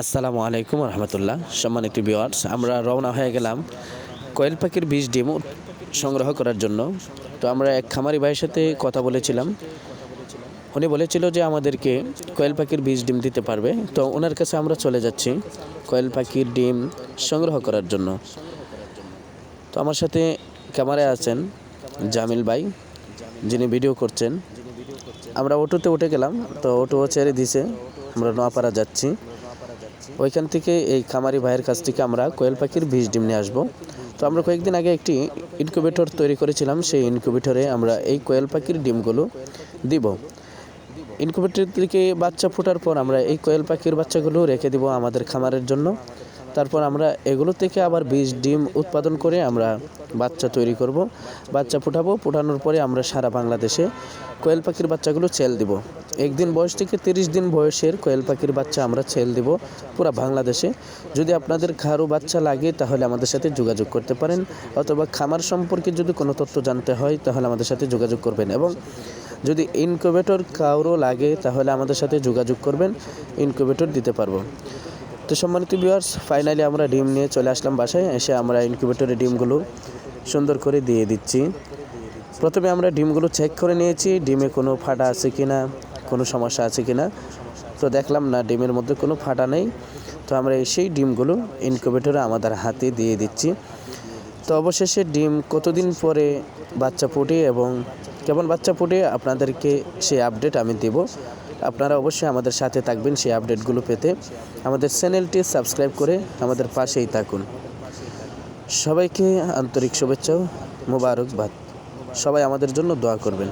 আসসালামু আলাইকুম রহমতুল্লাহ। সম্মানিত ভিওয়ার্স আমরা রওনা হয়ে গেলাম কোয়েল পাখির বীজ ডিম সংগ্রহ করার জন্য। তো আমরা এক খামারি ভাইয়ের সাথে কথা বলেছিলাম। উনি বলেছিল যে আমাদেরকে কোয়েল পাখির বীজ ডিম দিতে পারবে। তো ওনার কাছে আমরা চলে যাচ্ছি কোয়েল পাখির ডিম সংগ্রহ করার জন্য। তো আমার সাথে ক্যামেরায় আছেন জামিল ভাই, যিনি ভিডিও করছেন। আমরা অটোতে উঠে গেলাম। তো অটো ছেড়ে দিছে। আমরা নোয়াপাড়া যাচ্ছি। ওইখান থেকে এই খামারি ভাইয়ের কাছ থেকে আমরা কোয়েল পাখির বীজ ডিম নিয়ে আসব। তো আমরা কয়েকদিন আগে একটি ইনকিউবেটর তৈরি করেছিলাম, সেই ইনকিউবেটরে আমরা এই কোয়েল পাখির ডিমগুলো দিব। ইনকিউবেটর থেকে বাচ্চা ফোটার পর আমরা এই কোয়েল পাখির বাচ্চাগুলো রেখে দিব আমাদের খামারের জন্য। তারপর আমরা এগুলো থেকে আবার বীজ, ডিম উৎপাদন করে আমরা বাচ্চা তৈরি করব। বাচ্চা ফোটাবো, ফোটানোর পরে আমরা সারা বাংলাদেশে কোয়েল পাখির বাচ্চাগুলো ছেল দিব। একদিন বয়স থেকে তিরিশ দিন বয়সের কোয়েল পাখির বাচ্চা আমরা ছেল দিব পুরো বাংলাদেশে। যদি আপনাদের কারও বাচ্চা লাগে তাহলে আমাদের সাথে যোগাযোগ করতে পারেন, অথবা খামার সম্পর্কে যদি কোনো তথ্য জানতে হয় তাহলে আমাদের সাথে যোগাযোগ করবেন এবং যদি ইনকিউবেটর কারও লাগে তাহলে আমাদের সাথে যোগাযোগ করবেন, ইনকিউবেটর দিতে পারব। তো সম্মানিত ভিউয়ার্স ফাইনালি আমরা ডিম নিয়ে চলে আসলাম বাসায়। এসে আমরা ইনকিউবেটরে ডিমগুলো সুন্দর করে দিয়ে দিচ্ছি। প্রথমে আমরা ডিমগুলো চেক করে নিয়েছি, ডিমে কোনো ফাটা আছে কি না কোনো সমস্যা আছে কি না তো দেখলাম না, ডিমের মধ্যে কোনো ফাটা নেই। তো আমরা সেই ডিমগুলো ইনকিউবেটরে আমাদের হাতে দিয়ে দিচ্ছি। তো অবশেষে ডিম কতদিন পরে বাচ্চা ফুটে এবং কেমন বাচ্চা ফুটে, আপনাদেরকে সেই আপডেট আমি দেব। আপনারা অবশ্যই আমাদের সাথে থাকবেন সেই আপডেটগুলো পেতে। আমাদের চ্যানেলটি সাবস্ক্রাইব করে আমাদের পাশেই থাকুন। সবাইকে আন্তরিক শুভেচ্ছা মুবারকবাদ। সবাই আমাদের জন্য দোয়া করবেন।